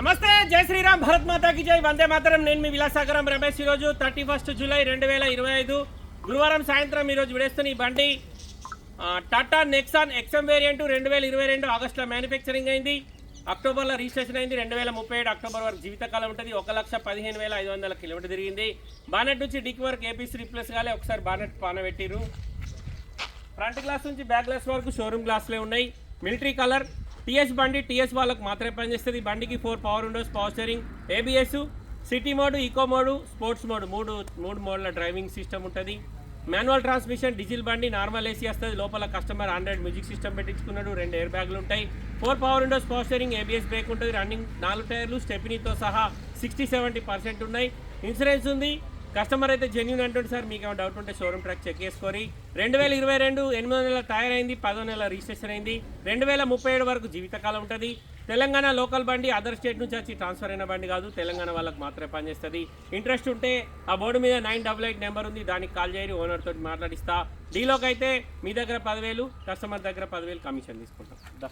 నమస్తే జై శ్రీరామ్ భరత్ మాతాకి జై. వందే మాతరం నేను మీ విలాసాగరం రమేష్ ఈరోజు థర్టీ ఫస్ట్ జూలై రెండు వేల ఇరవై ఐదు. గురువారం సాయంత్రం ఈరోజు విడేస్తున్న ఈ బండి టాటా నెక్సాన్ ఎక్స్ఎం వేరియంట్ రెండు వేల ఇరవై రెండు ఆగస్టులో మ్యానుఫ్యాక్చరింగ్ అయింది. అక్టోబర్లో రిజిస్ట్రేషన్ అయింది రెండు వేల ముప్పై ఏడు అక్టోబర్ వరకు జీవితకాలం ఉంటుంది. ఒక లక్ష పదిహేను వేల ఐదు వందల కిలోమీటర్ తిరిగింది. బానెట్ నుంచి డిక్ వరకు ఏపీసీ రిప్లేస్ కాలే ఒకసారి బానెట్ పానబెట్టిరు ఫ్రంట్ గ్లాస్ నుంచి బ్యాక్ గ్లాస్ వరకు షోరూమ్ గ్లాస్లే ఉన్నాయి. మిలిటరీ కలర్ టీఎస్ బండి టీఎస్ వాళ్ళకి మాత్రమే పనిచేస్తుంది. బండికి four power windows power steering ABS city mode eco mode sports mode మూడు మూడు మోడ్ల డ్రైవింగ్ సిస్టమ్ ఉంటుంది. మాన్యువల్ ట్రాన్స్మిషన్ డీజిల్ బండి నార్మల్ ఏసీ వస్తుంది. లోపల కస్టమర్ హండ్రెడ్ మ్యూజిక్ సిస్టమ్ పెట్టించుకున్నాడు. రెండు ఎయిర్ బ్యాగులు ఉంటాయి. Four power windows power steering ABS brake ఉంటుంది. రన్నింగ్ నాలుగు టైర్లు స్టెపినీతో సహా సిక్స్టీ సెవెంటీ పర్సెంట్ ఉన్నాయి. ఇన్సూరెన్స్ ఉంది. కస్టమర్ అయితే జెన్యున్ అంటుంది సార్ మీకు ఏమైనా డౌట్ ఉంటే షోరూమ్ ట్రాక్ చెక్ చేసుకొని. రెండు వేల ఇరవై రెండు ఎనిమిది నెలల తయారైంది పదో నెలల రిజిస్ట్రేషన్ అయింది. రెండు వేల ముప్పై ఏడు వరకు జీవితకాలం ఉంటుంది. తెలంగాణ లోకల్ బండి అదర్ స్టేట్ నుంచి వచ్చి ట్రాన్స్ఫర్ అయిన బండి కాదు తెలంగాణ వాళ్ళకి మాత్రమే పనిచేస్తుంది. ఇంట్రెస్ట్ ఉంటే ఆ బోర్డు మీద నైన్ డబల్ ఎయిట్ నెంబర్ ఉంది దానికి కాల్ చేయరు ఓనర్ తోటి మాట్లాడిస్తా. డీలోకి అయితే మీ దగ్గర పదివేలు కస్టమర్ దగ్గర పదివేలు కమిషన్ తీసుకుంటాం.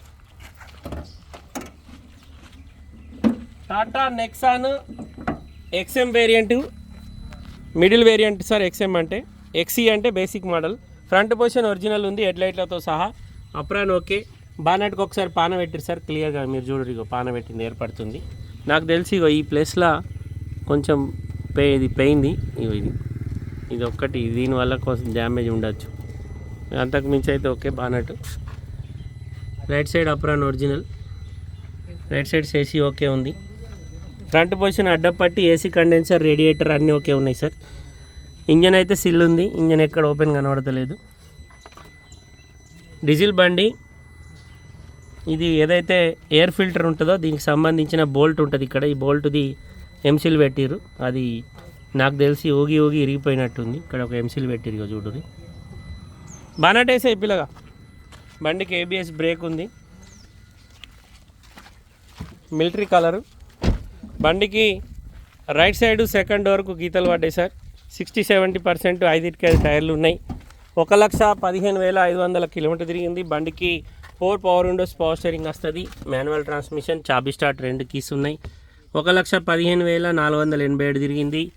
Tata Nexon XM variant middle variant sir XM అంటే ఎక్సీ అంటే basic model front position original ఉంది హెడ్లైట్లతో సహా. అప్రాన్ ఓకే బానెట్కి ఒకసారి పాన పెట్టిరు సార్. క్లియర్గా మీరు చూడరు ఇగో పాన పెట్టింది ఏర్పడుతుంది. నాకు తెలిసి ఇగో ఈ ప్లేస్లో కొంచెం పే ఇది పోయింది. ఇగో ఇది. ఇది ఒక్కటి దీనివల్ల కొంచెం డ్యామేజ్ ఉండొచ్చు. అంతకు మించి అయితే okay bonnet right side apron original right side AC okay ఉంది. ఫ్రంట్ పొజిషన్ అడ్డపట్టి ఏసీ కండెన్సర్ రేడియేటర్ అన్నీ ఓకే ఉన్నాయి సార్. ఇంజన్ అయితే సిల్ ఉంది. ఇంజన్ ఎక్కడ ఓపెన్ కనబడతలేదు. డీజిల్ బండి ఇది ఏదైతే ఎయిర్ ఫిల్టర్ ఉంటుందో దీనికి సంబంధించిన బోల్ట్ ఉంటుంది ఇక్కడ. ఈ బోల్ట్ది ఎంసిల్ పెట్టిరు అది నాకు తెలిసి ఊగి ఊగి ఇరిగిపోయినట్టుంది. ఇక్కడ ఒక ఎంసిల్ పెట్టిరు ఇగో చూడుది బానట్ పిల్లగా. బండికి ఏబిఎస్ బ్రేక్ ఉంది. మిలిటరీ కలరు బండికి రైట్ సైడ్ సెకండ్ వరకు గీతలు పడ్డాయి సార్. సిక్స్టీ సెవెంటీ పర్సెంట్ ఐదిటికే టైర్లు ఉన్నాయి. ఒక లక్ష పదిహేను వేల ఐదు వందల కిలోమీటర్ తిరిగింది. బండికి four power windows power steering వస్తుంది. మాన్యువల్ ట్రాన్స్మిషన్ చాబీ స్టార్ట్ రెండు కీస్ ఉన్నాయి. ఒక లక్ష పదిహేను వేల నాలుగు వందల ఎనభై ఏడు తిరిగింది.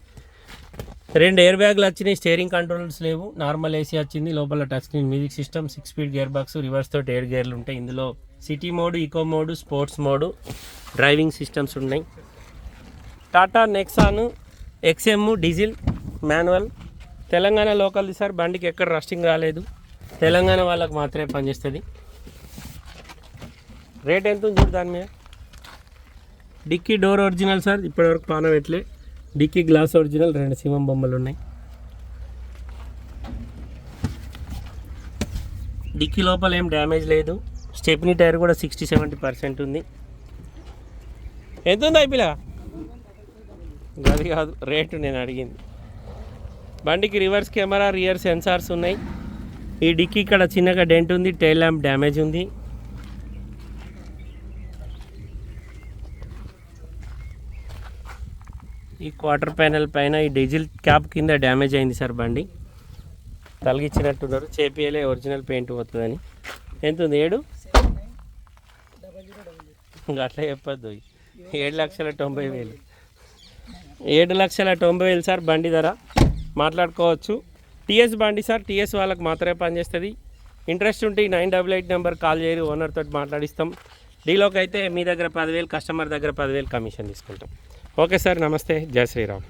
రెండు ఎయిర్ బ్యాగ్లు వచ్చినాయి. స్టీరింగ్ కంట్రోల్స్ లేవు. నార్మల్ ఏసీ వచ్చింది. లోపల touch screen music system six speed gear box reverse తోటి ఎయిర్ గేర్లు ఉంటాయి. ఇందులో city mode eco mode sports mode driving systems ఉన్నాయి. Tata Nexon XM diesel manual. Telangana లోకల్ది sir బండికి ఎక్కడ రస్టింగ్ రాలేదు. తెలంగాణ వాళ్ళకి మాత్రమే పనిచేస్తుంది. రేట్ ఎంత ఉంది చూడు దాని మీద? డిక్కీ డోర్ ఒరిజినల్ సార్ ఇప్పటివరకు పాన పెట్టలే డిక్కీ గ్లాస్ ఒరిజినల్ రెండు సింహం బొమ్మలు ఉన్నాయి. డిక్కీ లోపల ఏం డ్యామేజ్ లేదు. స్టెప్నీ టైర్ కూడా సిక్స్టీ సెవెంటీ పర్సెంట్ ఉంది. ఎంత ఉంది అయిపోయిలా గది కాదు రేటు నేను అడిగింది. బండికి రివర్స్ కెమెరా రియర్ సెన్సార్స్ ఉన్నాయి. ఈ డిక్కీ ఇక్కడ చిన్నగా డెంట్ ఉంది టైల్ ల్యాంప్ డ్యామేజ్ ఉంది. ఈ క్వార్టర్ ప్యానెల్ పైన ఈ డీజిల్ క్యాప్ కింద డ్యామేజ్ అయింది సార్ బండి. తలిగిచ్చినట్టున్నారు. చేపియలే ఒరిజినల్ పెయింట్ పోతుందని. ఎంత ఉంది? ఏడు? ఇంకా అట్లా చెప్పొద్దు. ఏడు లక్షల తొంభై వేలు. ఏడు లక్షల తొంభై వేలు సార్ బండి ధర. మాట్లాడుకోవచ్చు. టీఎస్ బండి సార్ టీఎస్ వాళ్ళకి మాత్రమే పనిచేస్తుంది. ఇంట్రెస్ట్ ఉంటే nine double eight number call చేయరు ఓనర్ తోటి మాట్లాడిస్తాం. డీలోకి అయితే మీ దగ్గర పదివేలు కస్టమర్ దగ్గర పదివేలు కమిషన్ తీసుకుంటాం. ఓకే సార్ నమస్తే. జయ శ్రీరామ్.